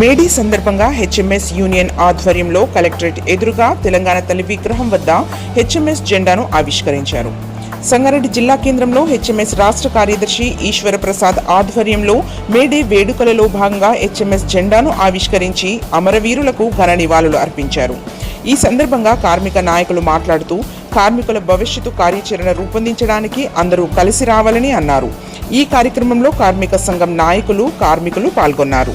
మేడీ సందర్భంగా HMS union ఆధ్వర్యంలో collectorate ఎదురుగా తెలంగాణ తల్లి విగ్రహం వద్ద హెచ్ఎంఎస్ జెండాను ఆవిష్కరించారు. సంగారెడ్డి జిల్లా కేంద్రంలో హెచ్ఎంఎస్ రాష్ట్ర కార్యదర్శి ఈశ్వర ప్రసాద్ ఆధ్వర్యంలో మేడే వేడుకలలో భాగంగా హెచ్ఎంఎస్ జెండాను ఆవిష్కరించి అమరవీరులకు ఘన నివాళులు అర్పించారు. ఈ సందర్భంగా కార్మిక నాయకులు మాట్లాడుతూ కార్మికుల భవిష్యత్తు కార్యాచరణ రూపొందించడానికి అందరూ కలిసి రావాలని అన్నారు. ఈ కార్యక్రమంలో కార్మిక సంఘం నాయకులు కార్మికులు పాల్గొన్నారు.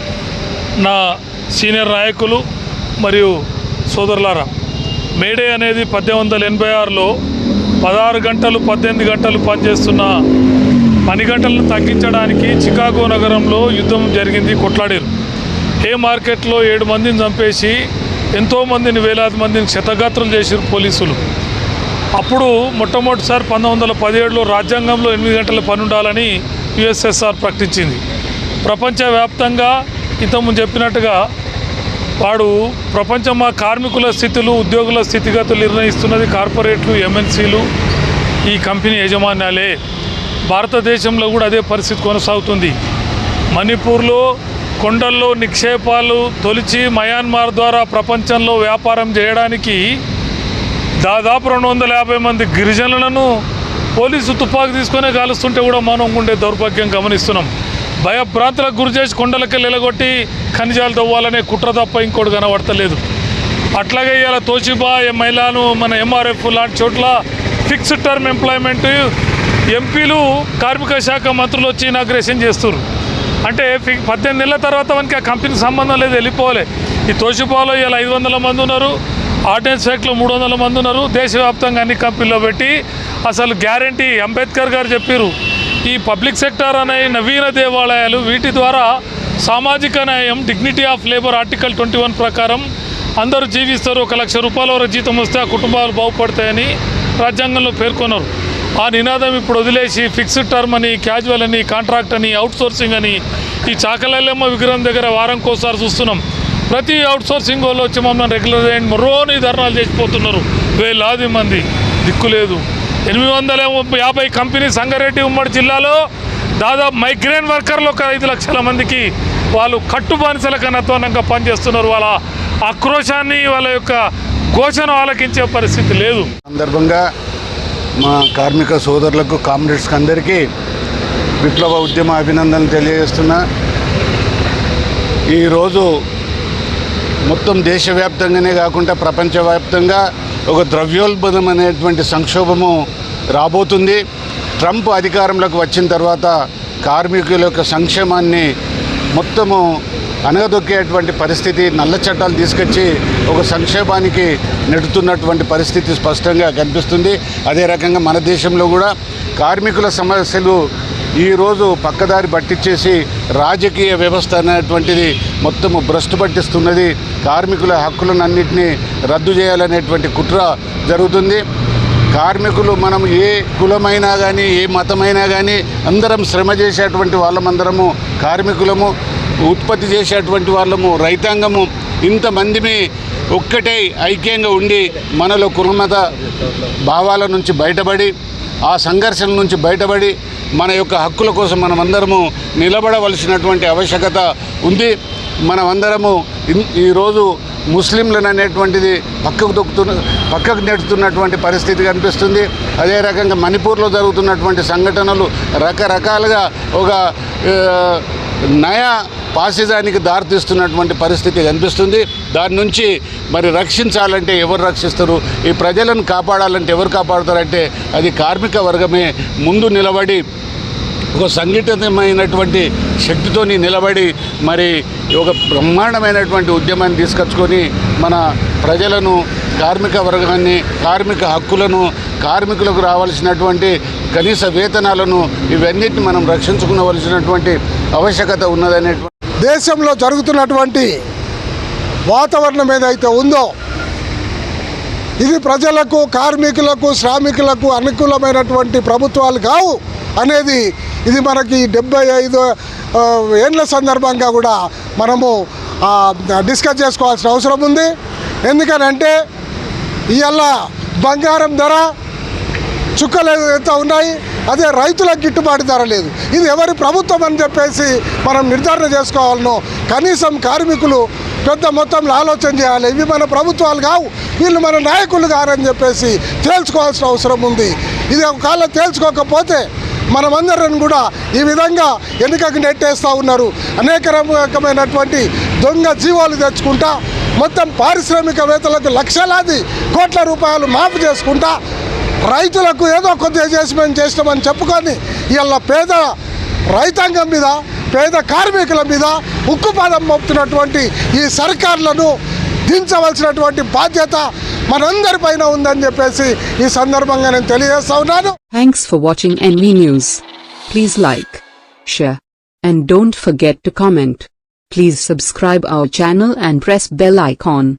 నా సీనియర్ నాయకులు మరియు సోదరులారా మేడే అనేది పద్దెనిమిది వందల ఎనభై ఆరులో పదహారు గంటలు పద్దెనిమిది గంటలు పనిచేస్తున్న పని గంటలను తగ్గించడానికి చికాగో నగరంలో యుద్ధం జరిగింది కొట్లాడారు. ఏ మార్కెట్లో ఏడు మందిని చంపేసి ఎంతోమందిని వేలాది మందిని క్షతగాత్రులు చేశారు పోలీసులు. అప్పుడు మొట్టమొదటిసారి పంతొమ్మిది వందల పదిహేడులో రాజ్యాంగంలో ఎనిమిది గంటల పని ఉండాలని యుఎస్ఎస్ఆర్ ప్రకటించింది. ప్రపంచవ్యాప్తంగా ఇంతకుముందు చెప్పినట్టుగా వాడు ప్రపంచం మా కార్మికుల స్థితులు ఉద్యోగుల స్థితిగతులు నిర్ణయిస్తున్నది కార్పొరేట్లు ఎంఎన్సీలు ఈ కంపెనీ యజమాన్యాలే. భారతదేశంలో కూడా అదే పరిస్థితి కొనసాగుతుంది. మణిపూర్లో కొండల్లో నిక్షేపాలు తొలిచి మయాన్మార్ ద్వారా ప్రపంచంలో వ్యాపారం చేయడానికి దాదాపు రెండు వందల యాభై మంది గిరిజనులను పోలీసు తుపాకు తీసుకొనే కాలుస్తుంటే కూడా మనం ఉండే దౌర్భాగ్యం గమనిస్తున్నాం. భయభ్రాంతులకు గురి చేసి కొండలకి నిలగొట్టి ఖనిజాలు తవ్వాలనే కుట్ర తప్ప ఇంకోటి కనబడతలేదు. అట్లాగే ఇవాళ తోచిబా మైలాను మన ఎంఆర్ఎఫ్ లాంటి చోట్ల ఫిక్స్డ్ టర్మ్ ఎంప్లాయ్మెంట్ ఎంపీలు కార్మిక శాఖ మంత్రులు వచ్చి ఇనాగ్రేషన్ చేస్తారు అంటే పద్దెనిమిది నెలల తర్వాత మనకి ఆ కంపెనీకి సంబంధం లేదు వెళ్ళిపోవాలి. ఈ తోషిబాలో ఇలా ఐదు వందల మంది ఉన్నారు ఆర్డినెన్స్ ఫ్యాక్ట్లో మూడు వందల మంది ఉన్నారు దేశవ్యాప్తంగా అన్ని కంపెనీలో పెట్టి అసలు గ్యారంటీ అంబేద్కర్ గారు చెప్పారు ఈ పబ్లిక్ సెక్టర్ అనే నవీన దేవాలయాలు వీటి ద్వారా సామాజిక న్యాయం dignity of labour article twenty one ప్రకారం అందరూ జీవిస్తారు. ఒక లక్ష రూపాయల వరకు జీతం వస్తే ఆ కుటుంబాలు బాగుపడతాయని రాజ్యాంగంలో పేర్కొన్నారు. ఆ నినాదం ఇప్పుడు వదిలేసి ఫిక్స్డ్ టర్మ్ అని క్యాజువల్ అని కాంట్రాక్ట్ అని అవుట్సోర్సింగ్ అని ఈ చాకలల్లమ్మ విగ్రహం దగ్గర వారంకోసారి చూస్తున్నాం. ప్రతి అవుట్సోర్సింగ్ వాళ్ళు వచ్చి మమ్మల్ని రెగ్యులర్ చేయండి మరోని ధర్నాలు చేసిపోతున్నారు. వేలాది మంది దిక్కు లేదు. ఎనిమిది వందల యాభై కంపెనీ సంగారెడ్డి ఉమ్మడి జిల్లాలో దాదాపు మైగ్రేన్ వర్కర్లు ఒక ఐదు లక్షల మందికి వాళ్ళు కట్టు బానిసల కన్నతోనంగా పనిచేస్తున్నారు. వాళ్ళ ఆక్రోశాన్ని వాళ్ళ యొక్క ఘోషను ఆలకించే పరిస్థితి లేదు. సందర్భంగా మా కార్మిక సోదరులకు కామ్రేడ్స్కి అందరికీ విప్లవ ఉద్యమ అభినందనలు తెలియజేస్తున్నా. ఈరోజు మొత్తం దేశవ్యాప్తంగానే కాకుండా ప్రపంచవ్యాప్తంగా ఒక ద్రవ్యోల్బణం అనేటువంటి సంక్షోభము రాబోతుంది. ట్రంప్ అధికారంలోకి వచ్చిన తర్వాత కార్మికుల యొక్క సంక్షేమాన్ని మొత్తము అనగదొక్కేటువంటి పరిస్థితి నల్ల చట్టాలు తీసుకొచ్చి ఒక సంక్షేమానికి నెడుతున్నటువంటి పరిస్థితి స్పష్టంగా కనిపిస్తుంది. అదే రకంగా మన దేశంలో కూడా కార్మికుల సమస్యలు ఈరోజు పక్కదారి పట్టించేసి రాజకీయ వ్యవస్థ అనేటువంటిది మొత్తము భ్రష్టు పట్టిస్తున్నది. కార్మికుల హక్కులను అన్నింటినీ రద్దు చేయాలనేటువంటి కుట్ర జరుగుతుంది. కార్మికులు మనం ఏ కులమైనా కానీ ఏ మతమైనా కానీ అందరం శ్రమ చేసేటువంటి వాళ్ళమందరము కార్మికులము ఉత్పత్తి చేసేటువంటి వాళ్ళము రైతాంగము ఇంతమందిని ఒక్కటే ఐక్యంగా ఉండి మనలో కులమత భావాల నుంచి బయటపడి ఆ సంఘర్షణ నుంచి బయటపడి మన యొక్క హక్కుల కోసం మనమందరము నిలబడవలసినటువంటి ఆవశ్యకత ఉంది. మనమందరము ఈరోజు ముస్లింలను అనేటువంటిది పక్కకు దొక్కుతున్న పక్కకు నెడుతున్నటువంటి పరిస్థితి కనిపిస్తుంది. అదే రకంగా మణిపూర్లో జరుగుతున్నటువంటి సంఘటనలు రకరకాలుగా ఒక నయా పాసిజానికి దారితీస్తున్నటువంటి పరిస్థితి కనిపిస్తుంది. దాని నుంచి మరి రక్షించాలంటే ఎవరు రక్షిస్తారు? ఈ ప్రజలను కాపాడాలంటే ఎవరు కాపాడుతారంటే అది కార్మిక వర్గమే ముందు నిలబడి ఒక సంఘటితమైనటువంటి శక్తితోని నిలబడి మరి ఒక బ్రహ్మాండమైనటువంటి ఉద్యమాన్ని తీసుకొచ్చుకొని మన ప్రజలను కార్మిక వర్గాన్ని కార్మిక హక్కులను కార్మికులకు రావాల్సినటువంటి కనీస వేతనాలను ఇవన్నిటిని మనం రక్షించుకునవలసినటువంటి ఆవశ్యకత ఉన్నదనేటువంటి దేశంలో జరుగుతున్నటువంటి వాతావరణం ఏదైతే ఉందో ఇది ప్రజలకు కార్మికులకు శ్రామికులకు అనుకూలమైనటువంటి ప్రభుత్వాలు కావు అనేది ఇది మనకి డెబ్బై ఐదు ఆ, ఏండ్ల సందర్భంగా కూడా మనము డిస్కస్ చేసుకోవాల్సిన అవసరం ఉంది. ఎందుకనంటే ఇవాళ బంగారం ధర చుక్కలు ఎంత ఉన్నాయి అదే రైతులకు గిట్టుబాటు ధర లేదు. ఇది ఎవరి ప్రభుత్వం అని చెప్పేసి మనం నిర్ధారణ చేసుకోవాలనో కనీసం కార్మికులు పెద్ద మొత్తంలో ఆలోచన చేయాలి. ఇవి మన ప్రభుత్వాలు కావు వీళ్ళు మన నాయకులు కారని చెప్పేసి తేల్చుకోవాల్సిన అవసరం ఉంది. ఇది ఒకవేళ తేల్చుకోకపోతే మనమందరం కూడా ఈ విధంగా ఎన్నికకు నెట్టేస్తూ ఉన్నారు. అనేక రకమైనటువంటి దొంగ జీవాలు తెచ్చుకుంటా మొత్తం పారిశ్రామికవేత్తలకు లక్షలాది కోట్ల రూపాయలు మాఫ్ చేసుకుంటా రైతులకు ఏదో కొద్దిగా చేసి మేము చేసినామని చెప్పుకొని ఇవాళ పేద రైతాంగం మీద పేద కార్మికుల మీద ఉక్కుపాదం మోపుతున్నటువంటి ఈ సర్కార్లను దించవలసినటువంటి బాధ్యత మనందరిపైన ఉందని చెప్పేసి ఈ సందర్భంగా నేను తెలియజేస్తా ఉన్నాను. Thanks for watching NV news please like share and don't forget to comment Please subscribe our channel and press bell icon.